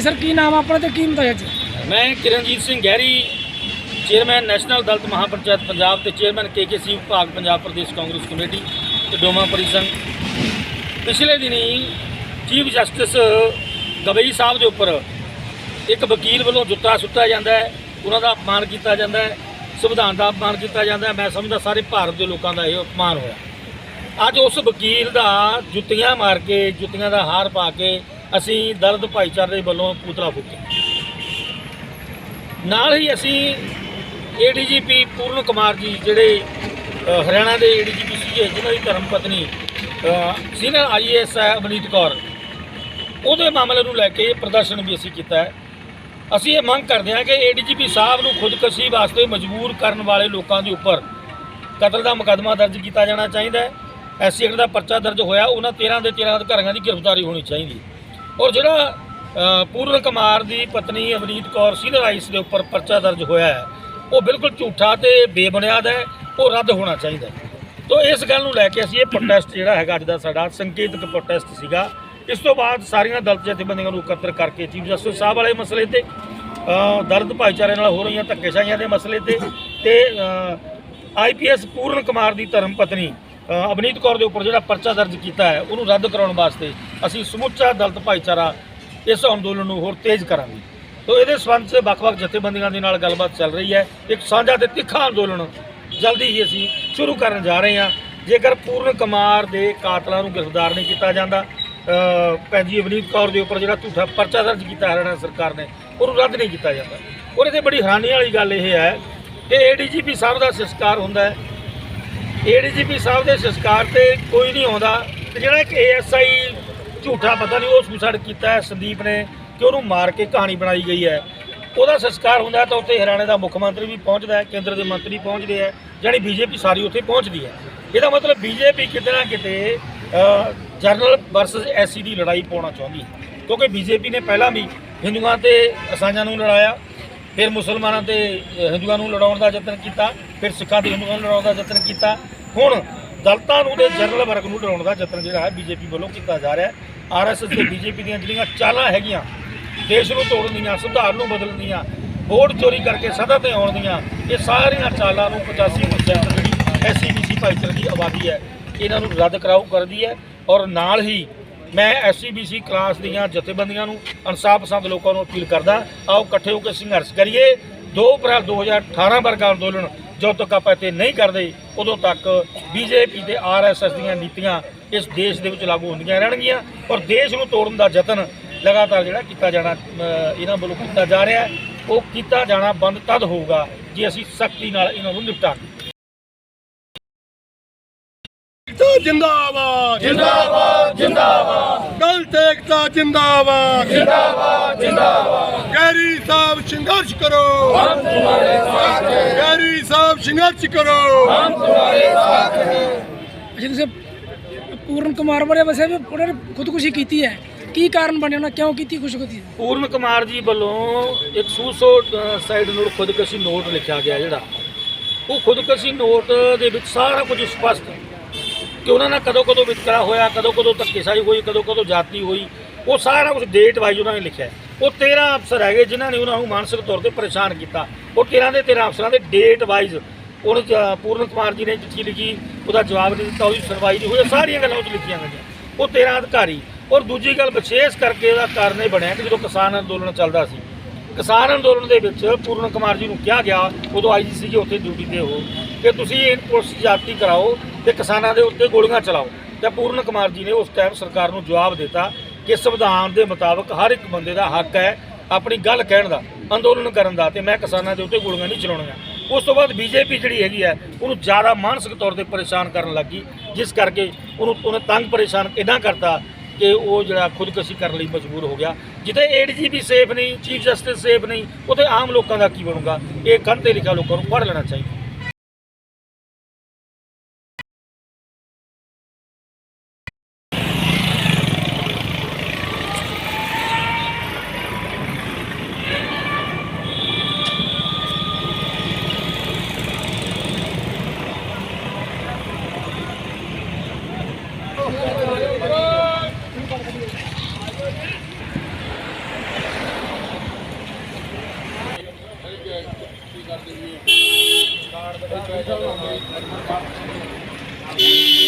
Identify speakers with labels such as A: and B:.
A: Sir, ਕੀ ਨਾਮ ਆ ਆਪਣਾ ਤੇ ਕੀ ਮਤਾਇਆ ਜੀ
B: ਮੈਂ ਕਿਰਨਜੀਤ ਸਿੰਘ ਗਹਿਰੀ, ਚੇਅਰਮੈਨ ਨੈਸ਼ਨਲ ਦਲਿਤ ਮਹਾਪੰਚਾਇਤ ਪੰਜਾਬ ਤੇ ਚੇਅਰਮੈਨ ਕੇਕੇਸੀ ਵਿਭਾਗ ਪੰਜਾਬ ਪ੍ਰਦੇਸ਼ ਕਾਂਗਰਸ ਕਮੇਟੀ ਤੇ ਡੋਮਾ ਪਰਿਸੰਘ। ਪਿਛਲੇ ਦਿਨੀ ਚੀਫ ਜਸਟਿਸ ਗਵਈ ਸਾਹਿਬ ਦੇ ਉੱਪਰ ਇੱਕ ਵਕੀਲ ਵੱਲੋਂ ਜੁੱਤਾ ਸੁੱਟਿਆ ਜਾਂਦਾ ਹੈ, ਉਹਨਾਂ ਦਾ ਅਪਮਾਨ ਕੀਤਾ ਜਾਂਦਾ ਹੈ, ਸੰਵਿਧਾਨ ਦਾ ਅਪਮਾਨ ਕੀਤਾ ਜਾਂਦਾ ਹੈ। ਮੈਂ ਸਮਝਦਾ ਸਾਰੇ ਭਾਰਤ ਦੇ ਲੋਕਾਂ ਦਾ ਇਹ ਅਪਮਾਨ ਹੋਇਆ। ਅੱਜ ਉਸ ਵਕੀਲ ਦਾ ਜੁੱਤੀਆਂ ਮਾਰ ਕੇ, ਜੁੱਤੀਆਂ ਦਾ ਹਾਰ ਪਾ ਕੇ ਅਸੀਂ ਦਰਦ ਭਾਈਚਾਰੇ ਦੇ ਵੱਲੋਂ ਪੂਤਲਾ ਫੂਕਿਆ। ਨਾਲ ਹੀ ਅਸੀਂ ਏਡੀਜੀਪੀ ਪੂਰਨ ਕੁਮਾਰ ਜੀ ਜਿਹੜੇ ਹਰਿਆਣਾ ਦੇ ਏਡੀਜੀਪੀ ਸੀਗੇ, ਜਿਨ੍ਹਾਂ ਦੀ ਧਰਮ ਪਤਨੀ ਸੀਨੀਅਰ ਆਈਏਐਸ ਹੈ ਅਵਨੀਤ ਕੌਰ, ਉਹਦੇ ਮਾਮਲੇ ਨੂੰ ਲੈ ਕੇ ਪ੍ਰਦਰਸ਼ਨ ਵੀ ਅਸੀਂ ਕੀਤਾ ਹੈ। ਅਸੀਂ ਇਹ ਮੰਗ ਕਰਦੇ ਹਾਂ ਕਿ ਏਡੀਜੀਪੀ ਸਾਹਿਬ ਨੂੰ ਖੁਦਕਸ਼ੀ ਵਾਸਤੇ ਮਜਬੂਰ ਕਰਨ ਵਾਲੇ ਲੋਕਾਂ ਦੇ ਉੱਪਰ ਕਤਲ ਦਾ ਮੁਕੱਦਮਾ ਦਰਜ ਕੀਤਾ ਜਾਣਾ ਚਾਹੀਦਾ ਹੈ। ਐਸਸੀ ਐਕਟ ਦਾ ਪਰਚਾ ਦਰਜ ਹੋਇਆ, ਉਹਨਾਂ 13 ਦੇ 13 ਅਧਿਕਾਰੀਆਂ ਦੀ ਗ੍ਰਿਫਤਾਰੀ ਹੋਣੀ ਚਾਹੀਦੀ ਹੈ। ਔਰ ਜਿਹੜਾ ਪੂਰਨ ਕੁਮਾਰ ਦੀ ਪਤਨੀ ਅਵਨੀਤ ਕੌਰ ਸੀਨੀਅਰ ਆਈਸ ਦੇ ਉੱਪਰ ਪਰਚਾ ਦਰਜ ਹੋਇਆ ਹੈ ਉਹ ਬਿਲਕੁਲ ਝੂਠਾ ਤੇ ਬੇਬੁਨਿਆਦ ਹੈ ਉਹ ਰੱਦ ਹੋਣਾ ਚਾਹੀਦਾ ਹੈ। ਇਸ ਗੱਲ ਨੂੰ ਲੈ ਕੇ ਅਸੀਂ ਇਹ ਪ੍ਰੋਟੈਸਟ ਜਿਹੜਾ ਹੈਗਾ ਅੱਜ ਦਾ ਸਾਡਾ ਸੰਕੇਤਕ ਪ੍ਰੋਟੈਸਟ ਸੀਗਾ। ਇਸ ਤੋਂ ਬਾਅਦ ਸਾਰੀਆਂ ਦਲਤ ਜਥੇਬੰਦੀਆਂ ਨੂੰ ਇਕੱਤਰ ਕਰਕੇ ਚੀਫ ਜਸਟਿਸ ਸਾਹਿਬ ਵਾਲੇ ਮਸਲੇ ਤੇ ਅ, ਦਰਦ ਭਾਈਚਾਰੇ ਨਾਲ ਹੋ ਰਹੀਆਂ ਧੱਕੇਸ਼ਾਹੀਆਂ ਦੇ ਮਸਲੇ ਤੇ ਤੇ ਆਈਪੀਐਸ ਪੂਰਨ ਕੁਮਾਰ ਦੀ ਧਰਮ ਪਤਨੀ ਅਵਨੀਤ ਕੌਰ ਦੇ ਉੱਪਰ ਜਿਹੜਾ ਪਰਚਾ ਦਰਜ ਕੀਤਾ ਹੈ ਉਹਨੂੰ ਰੱਦ ਕਰਾਉਣ ਵਾਸਤੇ ਅਸੀਂ ਸਮੁੱਚਾ ਦਲਤ ਭਾਈਚਾਰਾ ਇਸ ਅੰਦੋਲਨ ਨੂੰ ਹੋਰ ਤੇਜ਼ ਕਰਾਂਗੇ। ਤੋ ਇਹਦੇ ਸੰਬੰਧ 'ਚ ਵੱਖ-ਵੱਖ ਜਥੇਬੰਦੀਆਂ ਦੇ ਨਾਲ ਗੱਲਬਾਤ ਚੱਲ ਰਹੀ ਹੈ। ਇੱਕ ਸਾਂਝਾ ਤੇ ਤਿੱਖਾ ਅੰਦੋਲਨ ਜਲਦੀ ਹੀ ਅਸੀਂ ਸ਼ੁਰੂ ਕਰਨ ਜਾ ਰਹੇ ਹਾਂ। ਜੇਕਰ ਪੂਰਨ ਕੁਮਾਰ ਦੇ ਕਾਤਲਾਂ ਨੂੰ ਗ੍ਰਿਫਤਾਰ ਨਹੀਂ ਕੀਤਾ ਜਾਂਦਾ ਅ, ਭੈਣ ਜੀ ਅਵਨੀਤ ਕੌਰ ਦੇ ਉੱਪਰ ਜਿਹੜਾ ਝੂਠਾ ਪਰਚਾ ਦਰਜ ਕੀਤਾ ਹਰਿਆਣਾ ਸਰਕਾਰ ਨੇ ਉਹਨੂੰ ਰੱਦ ਨਹੀਂ ਕੀਤਾ ਜਾਂਦਾ। ਔਰ ਇਹਦੇ ਬੜੀ ਹੈਰਾਨੀ ਵਾਲੀ ਗੱਲ ਇਹ ਹੈ ਕਿ ਏਡੀਜੀਪੀ ਸਾਹਿਬ ਦਾ ਸੰਸਕਾਰ ਹੁੰਦਾ ਹੈ। ਏਡੀਜੀਪੀ ਸਾਹਿਬ ਦੇ ਸੰਸਕਾਰ ਤੇ ਕੋਈ ਨਹੀਂ ਆਉਂਦਾ ਤੇ ਜਿਹੜਾ ਇੱਕ ਏਐਸਆਈ ਝੂਠਾ ਪਤਾ ਨਹੀਂ ਉਹ ਸੁਸਾਈਡ ਕੀਤਾ ਹੈ ਸੰਦੀਪ ਨੇ ਕਿ ਉਹਨੂੰ ਮਾਰ ਕੇ ਕਹਾਣੀ ਬਣਾਈ ਗਈ ਹੈ। ਉਹਦਾ ਸੰਸਕਾਰ ਹੁੰਦਾ ਤਾਂ ਉੱਥੇ ਹਰਿਆਣੇ ਦਾ ਮੁੱਖ ਮੰਤਰੀ ਵੀ ਪਹੁੰਚਦਾ ਹੈ ਕੇਂਦਰ ਦੇ ਮੰਤਰੀ ਪਹੁੰਚਦੇ ਹੈ ਜਾਣੀ ਬੀਜੇਪੀ ਸਾਰੀ ਉੱਥੇ ਪਹੁੰਚਦੀ ਹੈ। ਇਹਦਾ ਮਤਲਬ ਬੀਜੇਪੀ ਕਿਤੇ ਨਾ ਕਿਤੇ ਅ, ਜਰਨਲ ਵਰਸਸ ਐਸਸੀ ਦੀ ਲੜਾਈ ਪਾਉਣਾ ਚਾਹੁੰਦੀ ਹੈ। ਕਿਉਂਕਿ ਬੀਜੇਪੀ ਨੇ ਪਹਿਲਾਂ ਵੀ ਹਿੰਦੂਆਂ ਤੇ ਅਸਾਂਜਾਂ ਨੂੰ ਲੜਾਇਆ ਫਿਰ ਮੁਸਲਮਾਨਾਂ ਤੇ ਹਿੰਦੂਆਂ ਨੂੰ ਲੜਾਉਣ ਦਾ ਯਤਨ ਕੀਤਾ, ਫਿਰ ਸਿੱਖਾਂ ਤੇ ਹਿੰਦੂਆਂ ਨੂੰ ਲੜਾਉਣ ਦਾ ਯਤਨ ਕੀਤਾ। ਹੁਣ ਦਲਤਾਂ ਨੂੰ ਤੇ ਜਨਰਲ ਵਰਗ ਨੂੰ ਲੜਾਉਣ ਦਾ ਯਤਨ ਜਿਹੜਾ ਹੈ ਬੀਜੇਪੀ ਵੱਲੋਂ ਕੀਤਾ ਜਾ ਰਿਹਾ ਹੈ। ਆਰਐਸਐਸ ਤੇ ਬੀਜੇਪੀ ਦੀਆਂ ਜਿਹੜੀਆਂ ਚਾਲਾਂ ਹੈਗੀਆਂ, ਦੇਸ਼ ਨੂੰ ਤੋੜਨ ਦੀਆਂ ਸੁਧਾਰ ਨੂੰ ਬਦਲਣ ਦੀਆਂ ਵੋਟ ਚੋਰੀ ਕਰਕੇ ਸਦਾ ਤੇ ਆਉਣ ਦੀਆਂ, ਇਹ ਸਾਰੀਆਂ ਚਾਲਾਂ ਨੂੰ 85% ਜਿਹੜੀ ਐਸਸੀਬੀਸੀ ਭਾਈਚਾਰੇ ਦੀ ਆਬਾਦੀ ਹੈ, ਇਹਨਾਂ ਨੂੰ ਰੱਦ ਕਰਾਓ ਕਰਦੀ ਹੈ ਔਰ ਨਾਲ ਹੀ ਮੈਂ ਐਸਸੀਬੀਸੀ ਕਲਾਸ ਦੀਆਂ ਜਥੇਬੰਦੀਆਂ ਨੂੰ, ਇਨਸਾਫ ਪਸੰਦ ਲੋਕਾਂ ਨੂੰ ਅਪੀਲ ਕਰਦਾ, ਆਓ ਇਕੱਠੇ ਹੋ ਕੇ ਸੰਘਰਸ਼ ਕਰੀਏ। 2 ਅਪ੍ਰੈਲ 2018 ਵਰਗਾ ਅੰਦੋਲਨ ਜਦੋਂ ਤੱਕ ਆਪਾਂ ਇੱਥੇ ਨਹੀਂ ਕਰਦੇ, ਉਦੋਂ ਤੱਕ ਬੀਜੇਪੀ ਤੇ ਆਰਐਸਐਸ ਦੀਆਂ ਨੀਤੀਆਂ ਇਸ ਦੇਸ਼ ਦੇ ਵਿੱਚ ਲਾਗੂ ਹੁੰਦੀਆਂ ਰਹਿਣਗੀਆਂ ਔਰ ਦੇਸ਼ ਨੂੰ ਤੋੜਨ ਦਾ ਯਤਨ ਲਗਾਤਾਰ ਜਿਹੜਾ ਕੀਤਾ ਜਾਣਾ ਇਹਨਾਂ ਵੱਲੋਂ ਕੀਤਾ ਜਾ ਰਿਹਾ ਉਹ ਕੀਤਾ ਜਾਣਾ ਬੰਦ ਤਦ ਹੋਊਗਾ ਜੇ ਅਸੀਂ ਸਖਤੀ ਨਾਲ ਇਹਨਾਂ ਨੂੰ ਨਿਪਟਾਂਗੇ।
C: ਜਿੰਦਾਬਾਦ। ਜਿੰਦਾਬਾਦ ਜਿੰਦਾਬਾਦ। ਦਲ ਏਕਤਾ ਜਿੰਦਾਬਾਦ। ਜਿੰਦਾਬਾਦ ਜਿੰਦਾਬਾਦ। ਗੈਰੀ ਸਾਹਿਬ ਸੰਘਰਸ਼ ਕਰੋ। ਹਮ ਤੁਹਾਡੇ ਸਾਥ ਹੈ। ਗੈਰੀ ਸਾਹਿਬ ਸੰਘਰਸ਼ ਕਰੋ।
A: ਅੱਛਾ ਤੁਸੀਂ ਪੂਰਨ ਕੁਮਾਰ ਬਾਰੇ ਵਸੇ ਵੀ ਉਹਨਾਂ ਨੇ ਖੁਦਕੁਸ਼ੀ ਕੀਤੀ ਹੈ। ਕੀ ਕਾਰਨ ਬਣਿਆ ਉਹਨਾਂ? ਕਿਉਂ ਕੀਤੀ ਖੁਦਕੁਸ਼ੀ?
B: ਪੂਰਨ ਕੁਮਾਰ ਜੀ ਵੱਲੋਂ ਇੱਕ ਸੁਸਾਈਡ ਨੋਟ ਖੁਦਕੁਸ਼ੀ ਨੋਟ ਲਿਖਿਆ ਗਿਆ ਜਿਹੜਾ। ਉਹ ਖੁਦਕੁਸ਼ੀ ਨੋਟ ਦੇ ਵਿੱਚ ਸਾਰਾ ਕੁਝ ਸਪਸ਼ਟ ਹੈ ਕਿ ਉਹਨਾਂ ਨਾਲ ਕਦੋਂ ਕਦੋਂ ਵਿਤਕਰਾ ਹੋਇਆ, ਕਦੋਂ ਕਦੋਂ ਧੱਕੇਸ਼ਾਹੀ ਹੋਈ, ਕਦੋਂ ਕਦੋਂ ਜਾਤੀ ਹੋਈ, ਉਹ ਸਾਰਾ ਕੁਝ ਡੇਟ ਵਾਈਜ਼ ਉਹਨਾਂ ਨੇ ਲਿਖਿਆ ਉਹ 13 ਅਫਸਰ ਹੈਗੇ ਜਿਨ੍ਹਾਂ ਨੇ ਉਹਨਾਂ ਨੂੰ ਮਾਨਸਿਕ ਤੌਰ ਤੇ ਪਰੇਸ਼ਾਨ ਕੀਤਾ। ਉਹ 13 ਦੇ 13 ਅਫਸਰਾਂ ਦੇ ਡੇਟ ਵਾਈਜ਼ ਉਹਨੇ ਪੂਰਨ ਕੁਮਾਰ ਜੀ ਨੇ ਚਿੱਠੀ ਲਿਖੀ, ਉਹਦਾ ਜਵਾਬ ਨਹੀਂ ਦਿੱਤਾ, ਉਹਦੀ ਸੁਣਵਾਈ ਨਹੀਂ ਹੋਈ ਸਾਰੀਆਂ ਗੱਲਾਂ ਉਹ 'ਚ ਲਿਖੀਆਂ ਗਈਆਂ। ਉਹ 13 ਅਧਿਕਾਰੀ। ਔਰ ਦੂਜੀ ਗੱਲ ਵਿਸ਼ੇਸ਼ ਕਰਕੇ ਉਹਦਾ ਕਾਰਨ ਇਹ ਬਣਿਆ ਕਿ ਜਦੋਂ ਕਿਸਾਨ ਅੰਦੋਲਨ ਚੱਲਦਾ ਸੀ, ਕਿਸਾਨ ਅੰਦੋਲਨ ਦੇ ਵਿੱਚ ਪੂਰਨ ਕੁਮਾਰ ਜੀ ਨੂੰ ਕਿਹਾ ਗਿਆ, ਉਦੋਂ ਆਈਜੀ ਸੀਗੇ ਉੱਥੇ ਡਿਊਟੀ ਤੇ ਹੋ ਕਿ ਤੁਸੀਂ ਇਹ ਪੁਲਿਸ ਜਾਤੀ ਕਰਾਓ ਤੇ ਕਿਸਾਨਾਂ ਦੇ ਉੱਤੇ ਗੋਲੀਆਂ ਚਲਾਓ। ਤੇ ਪੂਰਨ ਕੁਮਾਰ ਜੀ ਨੇ ਉਸ ਟਾਈਮ ਸਰਕਾਰ ਨੂੰ ਜਵਾਬ ਦਿੱਤਾ ਕਿ ਸੰਵਿਧਾਨ ਦੇ ਮੁਤਾਬਕ ਹਰ ਇੱਕ ਬੰਦੇ ਦਾ ਹੱਕ ਹੈ ਆਪਣੀ ਗੱਲ ਕਹਿਣ ਦਾ, ਅੰਦੋਲਨ ਕਰਨ ਦਾ ਤੇ ਮੈਂ ਕਿਸਾਨਾਂ ਦੇ ਉੱਤੇ ਗੋਲੀਆਂ ਨਹੀਂ ਚਲਾਉਣੀਆਂ। ਉਸ ਤੋਂ ਬਾਅਦ ਬੀਜੇਪੀ ਜਿਹੜੀ ਹੈਗੀ ਹੈ, ਉਹਨੂੰ ਜ਼ਿਆਦਾ ਮਾਨਸਿਕ ਤੌਰ ਤੇ ਪਰੇਸ਼ਾਨ ਕਰਨ ਲੱਗੀ, ਜਿਸ ਕਰਕੇ ਉਹਨੂੰ, ਉਹਨੇ ਤੰਗ ਪਰੇਸ਼ਾਨ ਇੰਨਾ ਕਰਤਾ ਕਿ ਉਹ ਜਿਹੜਾ ਖੁਦਕੁਸ਼ੀ ਕਰਨ ਲਈ ਮਜਬੂਰ ਹੋ ਗਿਆ। ਜਿੱਥੇ ਏਡੀਜੀਪੀ ਸੇਫ ਨਹੀਂ ਚੀਫ ਜਸਟਿਸ ਸੇਫ ਨਹੀਂ, ਉੱਥੇ ਆਮ ਲੋਕਾਂ ਦਾ ਕੀ ਬਣੂਗਾ? ਇਹ ਕੰਧ ਤੇ ਲਿਖਿਆ ਲੋਕਾਂ ਨੂੰ ਪੜ੍ਹ ਲੈਣਾ ਚਾਹੀਦਾ। Thank you.